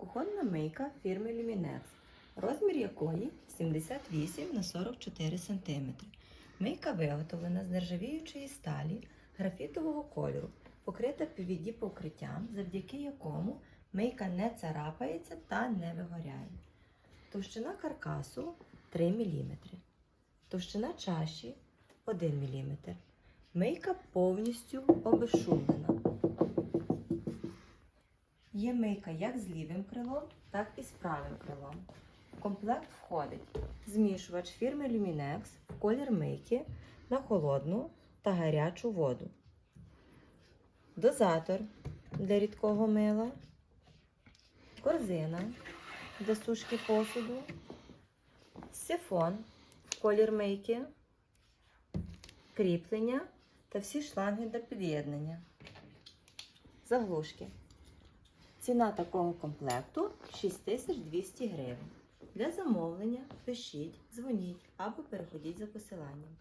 Кухонна мийка фірми Luminex, розмір якої 78 на 44 см. Мийка виготовлена з нержавіючої сталі графітового кольору, покрита PVD покриттям, завдяки якому мийка не царапається та не вигоряє. Товщина каркасу 3 мм. Товщина чаші 1 мм. Мийка повністю обезшумлена. Є мийка як з лівим крилом, так і з правим крилом. В комплект входить змішувач фірми Luminex в колір мийки на холодну та гарячу воду, дозатор для рідкого мила, корзина для сушки посуду, сифон в колір мийки, кріплення та всі шланги для під'єднання. Заглушки. Ціна такого комплекту 6200 гривень. Для замовлення пишіть, дзвоніть або переходіть за посиланням.